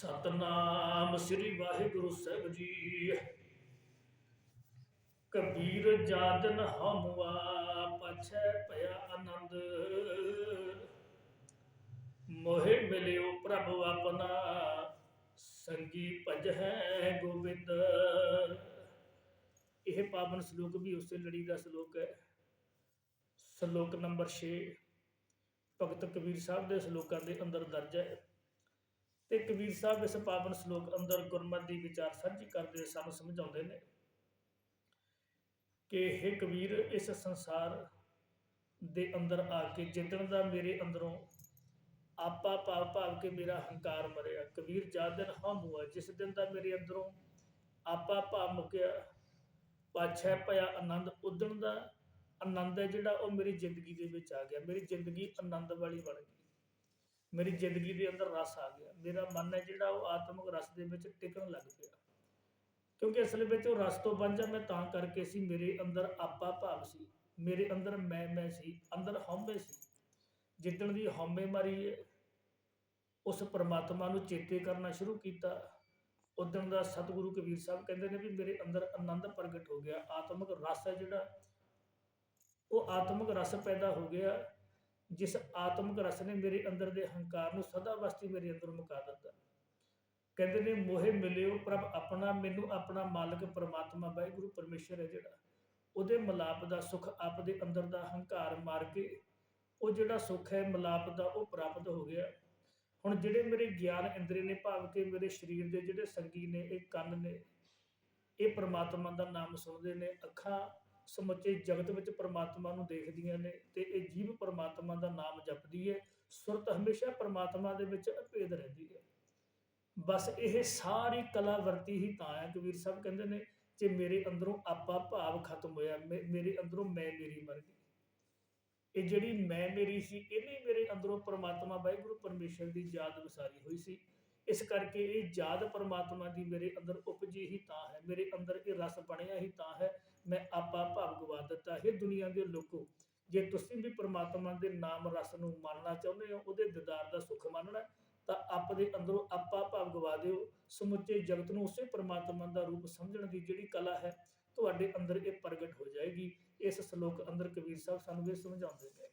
ਸਤਨਾਮ ਸ੍ਰੀ ਵਾਹਿਗੁਰੂ ਸਾਹਿਬ ਜੀ। ਕਬੀਰ ਜਾਦਨ ਹਮਵਾ ਪਛੈ ਭਇਆ ਆਨੰਦ। ਮੋਹਿ ਮਿਲਿਓ ਪ੍ਰਭ ਆਪਣਾ, ਸੰਗੀ ਭਜੈ ਗੋਬਿੰਦ। ਇਹ ਪਾਵਨ ਸ਼ਲੋਕ ਵੀ ਉਸੇ ਲੜੀ ਦਾ ਸ਼ਲੋਕ ਹੈ। ਸ਼ਲੋਕ ਨੰਬਰ 6 ਭਗਤ ਕਬੀਰ ਸਾਹਿਬ ਦੇ ਸ਼ਲੋਕਾਂ ਦੇ ਅੰਦਰ ਦਰਜ ਹੈ। ਤੇ ਕਬੀਰ ਸਾਹਿਬ ਇਸ ਪਾਵਨ ਸ਼ਲੋਕ ਅੰਦਰ ਗੁਰਮਤਿ ਦੀ ਵਿਚਾਰ ਸਾਂਝੀ ਕਰਦੇ ਸਾਨੂੰ ਸਮਝਾਉਂਦੇ ਨੇ ਕਿ ਇਹ ਕਬੀਰ, ਇਸ ਸੰਸਾਰ ਦੇ ਅੰਦਰ ਆ ਕੇ ਜਿੱਦਣ ਦਾ ਮੇਰੇ ਅੰਦਰੋਂ ਆਪਾ ਭਾਵ ਭਾਵ ਕੇ ਮੇਰਾ ਹੰਕਾਰ ਮਰਿਆ। ਕਬੀਰ, ਜਦ ਦਿਨ ਹਮ ਹੁਆ ਜਿਸ ਦਿਨ ਦਾ ਮੇਰੇ ਅੰਦਰੋਂ ਆਪਾ ਭਾਵ ਮੁਕਿਆ, ਪਾਛੈ ਭਇਆ ਆਨੰਦ, ਉਦਣ ਦਾ ਆਨੰਦ ਹੈ ਜਿਹੜਾ ਉਹ ਮੇਰੀ ਜ਼ਿੰਦਗੀ ਦੇ ਵਿੱਚ ਆ ਗਿਆ। ਮੇਰੀ ਜ਼ਿੰਦਗੀ ਆਨੰਦ ਵਾਲੀ ਬਣ ਗਈ। ਮੇਰੀ ਜ਼ਿੰਦਗੀ ਦੇ ਅੰਦਰ ਰਸ ਆ ਗਿਆ। ਮੇਰਾ ਮਨ ਹੈ ਜਿਹੜਾ ਉਹ ਆਤਮਿਕ ਰਸ ਦੇ ਵਿੱਚ ਟਿਕਣ ਲੱਗ ਪਿਆ। ਕਿਉਂਕਿ ਅਸਲ ਵਿੱਚ ਉਹ ਰਸ ਤੋਂ ਵਾਂਝਾ ਮੈਂ ਤਾਂ ਕਰਕੇ ਸੀ, ਮੇਰੇ ਅੰਦਰ ਆਪਾ ਭਾਵ ਸੀ, ਮੇਰੇ ਅੰਦਰ ਮੈਂ ਮੈਂ ਸੀ, ਅੰਦਰ ਹਉਮੈ ਸੀ। ਜਿੱਦਣ ਦੀ ਹਉਮੈ ਮਾਰੀ, ਉਸ ਪਰਮਾਤਮਾ ਨੂੰ ਚੇਤੇ ਕਰਨਾ ਸ਼ੁਰੂ ਕੀਤਾ। ਉਦਣ ਦਾ ਸਤਿਗੁਰੂ ਕਬੀਰ ਸਾਹਿਬ ਕਹਿੰਦੇ ਨੇ ਵੀ ਮੇਰੇ ਅੰਦਰ ਆਨੰਦ ਪ੍ਰਗਟ ਹੋ ਗਿਆ, ਆਤਮਿਕ ਰਸ ਹੈ ਜਿਹੜਾ, ਉਹ ਆਤਮਿਕ ਰਸ ਪੈਦਾ ਹੋ ਗਿਆ। ਜਿਸ ਆਤਮਿਕ ਰਸ ਨੇ ਮੇਰੇ ਅੰਦਰ ਦੇ ਹੰਕਾਰ ਨੂੰ ਸਦਾ ਵਸਤੀ ਮੇਰੇ ਅੰਦਰ ਮੁਕਾ ਦਿੱਤਾ। ਕਹਿੰਦੇ ਨੇ, ਮੋਹਿ ਮਿਲਿਓ ਪ੍ਰਭ, ਆਪਣਾ, ਮੈਨੂੰ ਆਪਣਾ ਮਾਲਕ ਪ੍ਰਮਾਤਮਾ, ਵਾਹਿਗੁਰੂ ਪਰਮੇਸ਼ਰ ਹੈ ਜਿਹੜਾ। ਉਹਦੇ ਮਲਾਪ ਦਾ ਸੁਖ ਆਪ ਦੇ ਅੰਦਰ ਦਾ ਹੰਕਾਰ ਮਾਰ ਕੇ, ਉਹ ਜਿਹੜਾ ਸੁਖ ਹੈ, ਮਲਾਪ ਦਾ ਉਹ ਪ੍ਰਾਪਤ ਹੋ ਗਿਆ। ਹੁਣ ਜਿਹੜੇ ਮੇਰੇ ਗਿਆਨ ਇੰਦਰੀ ਨੇ, ਭਾਵ ਕਿ ਮੇਰੇ ਸਰੀਰ ਦੇ ਜਿਹੜੇ ਸੰਗੀ ਨੇ, ਇਹ ਕੰਨ ਨੇ, ਇਹ ਪ੍ਰਮਾਤਮਾ ਦਾ ਨਾਮ ਸੁਣਦੇ ਨੇ, ਅੱਖਾਂ ਸਮੁੱਚੇ ਜਗਤ ਵਿੱਚ ਪਰਮਾਤਮਾ ਨੂੰ ਦੇਖਦੀਆਂ ਨੇ ਤੇ ਇਹ ਜੀਵ ਪ੍ਰਮਾਤਮਾ ਦਾ ਨਾਮ ਜਪਦੀ ਹੈ, ਸੁਰਤ ਹਮੇਸ਼ਾ ਪ੍ਰਮਾਤਮਾ ਦੇ ਵਿੱਚ ਅਭੇਦ ਰਹਿੰਦੀ ਹੈ। ਬਸ ਇਹ ਸਾਰੀ ਕਲਾ ਹੀ ਤਾਂ ਹੈ, ਕਬੀਰ ਸਾਹਿਬ ਕਹਿੰਦੇ ਨੇ, ਜੇ ਮੇਰੇ ਅੰਦਰੋਂ ਆਪਾ ਭਾਵ ਖਤਮ ਹੋਇਆ ਮੇਰੇ ਅੰਦਰੋਂ ਮੈਂ ਮੇਰੀ ਮਰ ਗਈ। ਇਹ ਜਿਹੜੀ ਮੈਂ ਮੇਰੀ ਸੀ, ਇਹਨੇ ਮੇਰੇ ਅੰਦਰੋਂ ਪ੍ਰਮਾਤਮਾ ਵਾਹਿਗੁਰੂ ਪਰਮੇਸ਼ਰ ਦੀ ਯਾਦ ਵਸਾਰੀ ਹੋਈ ਸੀ। ਇਸ ਕਰਕੇ ਇਹ ਯਾਦ ਪਰਮਾਤਮਾ ਦੀ ਮੇਰੇ ਅੰਦਰ ਉਪਜੀ ਹੀ ਤਾਂ ਹੈ, ਮੇਰੇ ਅੰਦਰ ਇਹ ਰਸ ਬਣਿਆ ਹੀ ਤਾਂ ਹੈ, ਮੈਂ ਆਪਾ ਦੁਨੀਆ ਦੇ ਲੋਕੋ, ਜੇ ਤੁਸੀਂ ਵੀ ਪ੍ਰਮਾਤਮਾ ਦੇ ਨਾਮ ਰਸ ਨੂੰ ਮੰਨਣਾ ਚਾਹੁੰਦੇ ਹੋ, ਉਹਦੇ ਦੀਦਾਰ ਦਾ ਸੁੱਖ ਮੰਨਣਾ, ਤਾਂ ਆਪ ਦੇ ਅੰਦਰੋਂ ਆਪਾ ਭਾਵ ਗਵਾ ਦਿਓ। ਸਮੁੱਚੇ ਜਗਤ ਨੂੰ ਉਸੇ ਪ੍ਰਮਾਤਮਾ ਦਾ ਰੂਪ ਸਮਝਣ ਦੀ ਜਿਹੜੀ ਕਲਾ ਹੈ, ਤੁਹਾਡੇ ਅੰਦਰ ਇਹ ਪ੍ਰਗਟ ਹੋ ਜਾਏਗੀ। ਇਸ ਸ਼ਲੋਕ ਅੰਦਰ ਕਬੀਰ ਸਾਹਿਬ ਸਾਨੂੰ ਇਹ ਸਮਝਾਉਂਦੇ ਨੇ।